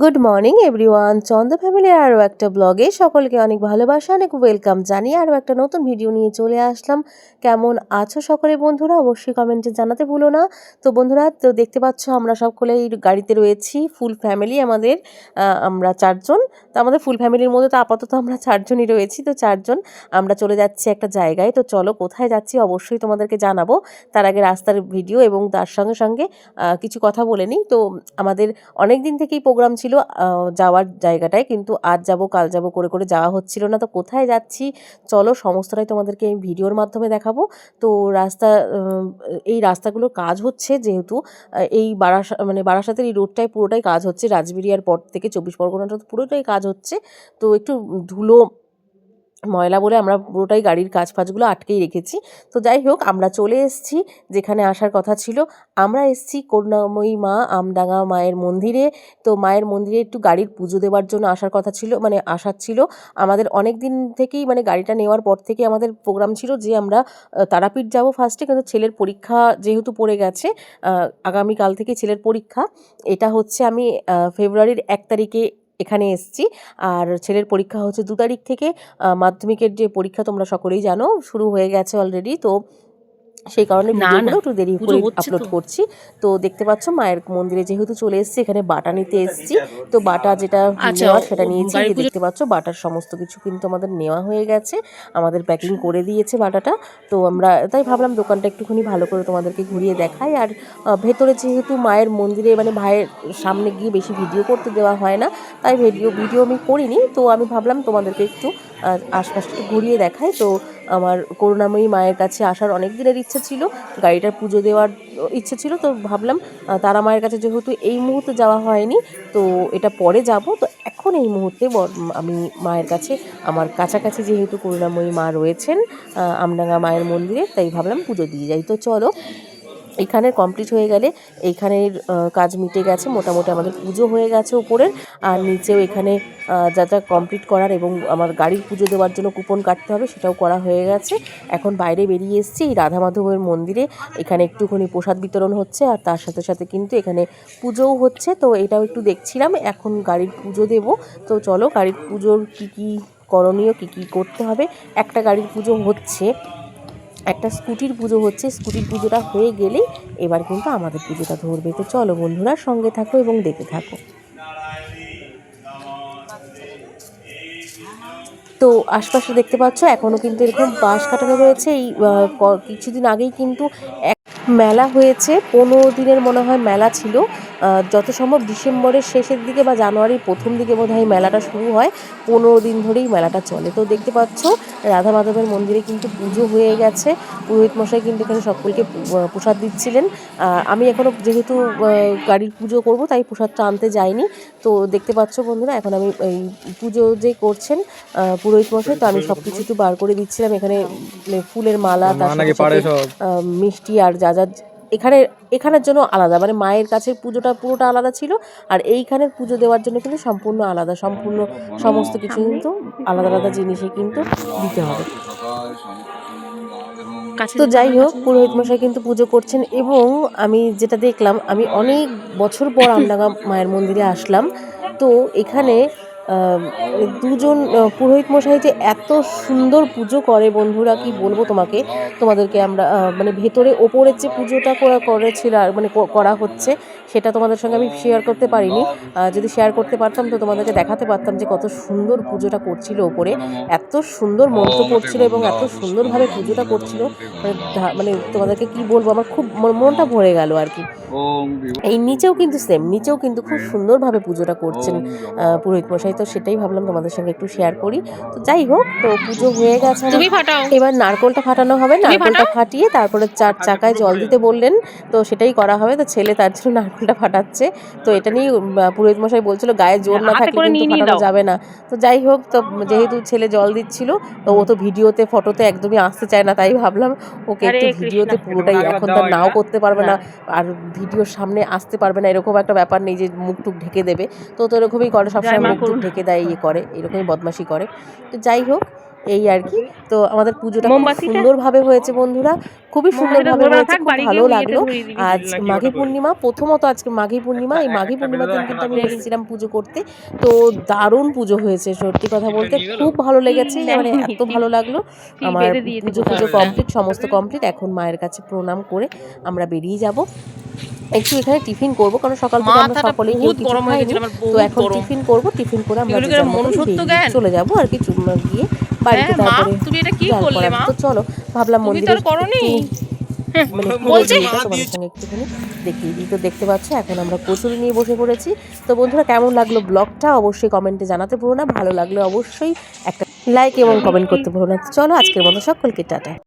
Good morning everyone Chandra family আরও একটা ব্লগে সকলকে অনেক ভালোবাসা, অনেক ওয়েলকাম জানিয়ে আরও একটা নতুন ভিডিও নিয়ে চলে আসলাম। কেমন আছো সকলে বন্ধুরা? অবশ্যই কমেন্টে জানাতে ভুলো না। তো বন্ধুরা, তো দেখতে পাচ্ছ আমরা সকলে এই গাড়িতে রয়েছি ফুল ফ্যামিলি আমাদের আমরা চারজন। তো আমাদের ফুল ফ্যামিলির মধ্যে তো আপাতত আমরা চারজনই রয়েছি। তো চারজন, আমরা চলে যাচ্ছি একটা জায়গায়। তো চলো কোথায় যাচ্ছি অবশ্যই তোমাদেরকে জানাব। তার আগে রাস্তার ভিডিও এবং তার সঙ্গে সঙ্গে কিছু কথা বলে নিই। তো আমাদের অনেক দিন থেকেই প্রোগ্রাম ছিল যাওয়ার জায়গাটায়। কিন্তু আজ যাব, কাল যাব, করে করে যাওয়া হচ্ছিল না। তো কোথায় যাচ্ছি? চলো, সমস্তটাই তোমাদেরকে আমি ভিডিওর মাধ্যমে দেখাবো। তো রাস্তা এই রাস্তাগুলোর কাজ হচ্ছে যেহেতু এই বারাসা মানে বারাসাতের এই রোডটায় পুরোটাই কাজ হচ্ছে। রাজবিরিয়ার পর থেকে চব্বিশ পরগনাটা পুরোটাই কাজ হচ্ছে। তো একটু ধুলো ময়লা বলে আমরা পুরোটাই গাড়ির কাজ ফাজগুলো আটকেই রেখেছি। তো যাই হোক, আমরা চলে এসেছি যেখানে আসার কথা ছিল। আমরা এসেছি করুণাময়ী মা আমডাঙ্গা মায়ের মন্দিরে। তো মায়ের মন্দিরে একটু গাড়ির পুজো দেওয়ার জন্য আসার কথা ছিল মানে আসার ছিল। আমাদের অনেক দিন থেকেই মানে গাড়িটা নেওয়ার পর থেকে আমাদের প্রোগ্রাম ছিল যে আমরা তারাপীঠ যাব ফার্স্টে। কিন্তু ছেলের পরীক্ষা যেহেতু পড়ে গেছে আগামীকাল থেকে ছেলের পরীক্ষা। এটা হচ্ছে আমি ফেব্রুয়ারির এক তারিখে এখানে এসেছি। আর ছেলের পরীক্ষা হচ্ছে দু তারিখ থেকে। মাধ্যমিকের যে পরীক্ষা তোমরা সকলেই জানো, শুরু হয়ে গেছে অলরেডি তো সেই কারণে ভিডিওগুলো একটু দেরি করে আপলোড। করছি। তো দেখতে পাচ্ছ মায়ের মন্দিরে যেহেতু চলে এসেছি এখানে বাটা নিতে এসেছি। তো বাটা যেটা আচ্ছা, নেওয়ার সেটা নিয়েছি। দেখতে পাচ্ছ বাটার সমস্ত কিছু কিন্তু আমাদের নেওয়া হয়ে গেছে। আমাদের প্যাকিং করে দিয়েছে বাটাটা। তো আমরা তাই ভাবলাম দোকানটা একটুখানি ভালো করে তোমাদেরকে ঘুরিয়ে দেখাই। আর ভেতরে যেহেতু মায়ের মন্দিরে মানে ভাইয়ের সামনে গিয়ে বেশি ভিডিও করতে দেওয়া হয় না তাই ভিডিও ভিডিও আমি করিনি। তো আমি ভাবলাম তোমাদেরকে একটু আশপাশটা ঘুরিয়ে দেখাই। তো আমার করুণাময়ী মায়ের কাছে আসার অনেক দিনের ইচ্ছে ছিল, গাড়িটার পুজো দেওয়ার ইচ্ছে ছিল, তো ভাবলাম তারা মায়ের কাছে যেহেতু এই মুহূর্তে যাওয়া হয়নি, তো এটা পরে যাব, তো এখন এই মুহূর্তে আমি মায়ের কাছে, আমার কাছাকাছি যেহেতু করুণাময়ী মা রয়েছেন আমডাঙ্গা মায়ের মন্দিরে, তাই ভাবলাম পুজো দিয়ে যাই, তো চলো। এখানে কমপ্লিট হয়ে গেলে এইখানের কাজ মিটে গেছে, মোটামুটি আমাদের পুজো হয়ে গেছে উপরের। আর নিচেও এখানে যা যা কমপ্লিট করার এবং আমার গাড়ির পুজো দেওয়ার জন্য কুপন কাটতে হবে সেটাও করা হয়ে গেছে। এখন বাইরে বেরিয়ে এসেছি, এই রাধা মাধবের মন্দিরে। এখানে একটুখানি প্রসাদ বিতরণ হচ্ছে আর তার সাথে সাথে কিন্তু এখানে পুজোও হচ্ছে। তো এটাও একটু দেখছিলাম, এখন গাড়ির পুজো দেব। তো চলো গাড়ির পুজোর কী কী করণীয়, কী কী করতে হবে? একটা গাড়ির পুজো হচ্ছে। একটা স্কুটির পুজো হচ্ছে, স্কুটির পুজোটা হয়ে গেলে এবার কিন্তু আমাদের পুজোটা ধরবে। তো চলো বন্ধুরা, সঙ্গে থাকো এবং দেখে থাকো। তো আশপাশে দেখতে পাচ্ছ এখনও কিন্তু এরকম বাঁশ কাটানো রয়েছে। এই কিছুদিন আগেই কিন্তু এক মেলা হয়েছে। পনেরো দিনের মনে হয় মেলা ছিল। যত সম্ভব ডিসেম্বরের শেষের দিকে বা জানুয়ারির প্রথম দিকে বোধ হয় মেলাটা শুরু হয় পনেরো দিন ধরেই মেলাটা চলে। তো দেখতে পাচ্ছ রাধা মাধবের মন্দিরে কিন্তু পুজো হয়ে গেছে। পুরোহিত মশাই কিন্তু এখানে সকলকে প্রসাদ দিচ্ছিলেন। আমি এখনও যেহেতু গাড়ির পুজো করব তাই প্রসাদটা আনতে যাইনি। তো দেখতে পাচ্ছ বন্ধুরা এখন আমি এই পুজো যে করছেন পুরোহিত মশাই তো আমি সব কিছু একটু বার করে দিচ্ছিলাম। এখানে ফুলের মালা তার মিষ্টি আর যা যা এখানে এখানের জন্য আলাদা। মানে মায়ের কাছে পুজোটা পুরোটা আলাদা ছিল আর এইখানের পুজো দেওয়ার জন্য কিন্তু সম্পূর্ণ আলাদা। সম্পূর্ণ সমস্ত কিছু কিন্তু আলাদা আলাদা জিনিসে কিন্তু দিতে হবে। তো যাই হোক পুরোহিত মশাই কিন্তু পুজো করছেন এবং আমি যেটা দেখলাম আমি অনেক বছর পর আমডাঙ্গা মায়ের মন্দিরে আসলাম। তো এখানে দুজন পুরোহিত মশাই যে এত সুন্দর পুজো করে বন্ধুরা কি বলব তোমাকে? তোমাদেরকে আমরা মানে ভেতরে ওপরের যে পুজোটা করা করেছিল আর মানে করা হচ্ছে সেটা তোমাদের সঙ্গে আমি শেয়ার করতে পারিনি। যদি শেয়ার করতে পারতাম তো তোমাদেরকে দেখাতে পারতাম যে কত সুন্দর পুজোটা করছিল ওপরে এত সুন্দর মন্ত্র পড়ছিল এবং এত সুন্দরভাবে পুজোটা করছিল। মানে মানে তোমাদেরকে কি বলব আমার খুব মনটা ভরে গেল আর কি। এই নিচেও কিন্তু সেম নিচেও কিন্তু খুব সুন্দরভাবে পুজোটা করছেন পুরোহিত মশাই। তো সেটাই ভাবলাম তোমাদের সঙ্গে একটু শেয়ার করি। তো যাই হোক তো পুজো হয়ে গেছে। তুমি ফাটাও। এবার নারকোলটা ফাটানো হবে নারকোলটা ফাটিয়ে তারপরে চার চাকায় জল দিতে বললেন তো সেটাই করা হবে। তো ছেলে তার জন্য নারকোলটা ফাটাচ্ছে। তো এটা নিয়ে পুরোহিত মশাই বলছিল গায়ে জোর না থাকলে কিন্তু ফাটানো যাবে না। তো যাই হোক তো যেহেতু ছেলে জল দিচ্ছিল তো ও তো ভিডিওতে ফটোতে একদমই আসতে চায় না তাই ভাবলাম ওকে একটু ভিডিওতে পুরোটাই এখন তার নাও করতে পারবে না আর ভিডিওর সামনে আসতে পারবে না এরকম একটা ব্যাপার নেই যে মুখ টুক ঢেকে দেবে। তো তো এরকমই করে সবসময় মুখ টুক। ঢেকে দেয় ইয়ে করে এরকমই বদমাশি করে। তো যাই হোক এই আর কি। তো আমাদের পুজোটা? সুন্দরভাবে হয়েছে বন্ধুরা। খুবই সুন্দরভাবে হয়েছে খুব ভালো লাগল। আজ মাঘী পূর্ণিমা প্রথমত আজকে মাঘী পূর্ণিমা। এই মাঘী পূর্ণিমার দিন কিন্তু আমি এসেছিলাম পুজো করতে। তো দারুণ পুজো হয়েছে সত্যি কথা বলতে। খুব ভালো লেগেছে মানে এত ভালো লাগল। আমার পুজো পুজো কমপ্লিট সমস্ত কমপ্লিট এখন মায়ের কাছে প্রণাম করে আমরা বেরিয়ে যাব। একটু এখানে টিফিন করব কারণ সকাল থেকে আমরা সকলেই গরম হয়ে গেছিল তো এখন টিফিন করব টিফিন করে আমরা? চলে যাব আর কিছু গিয়ে বাড়িতে হ্যাঁ, তারপরে তুমি এটা কি করলে, মা? তো চলো ভাবলাম মন্দিরে করোনি? মানে বলছে? পুরো তোমাদের সঙ্গে একটুখানি দেখিয়ে দিই। তো দেখতে পাচ্ছ এখন আমরা কচুরি নিয়ে বসে পড়েছি। তো বন্ধুরা কেমন লাগল ব্লগটা? অবশ্যই কমেন্টে জানাতে ভুলো না। ভালো লাগলে অবশ্যই একটা লাইক এবং কমেন্ট করতে ভুলো না। চলো আজকের মতো সকলকে টাটা।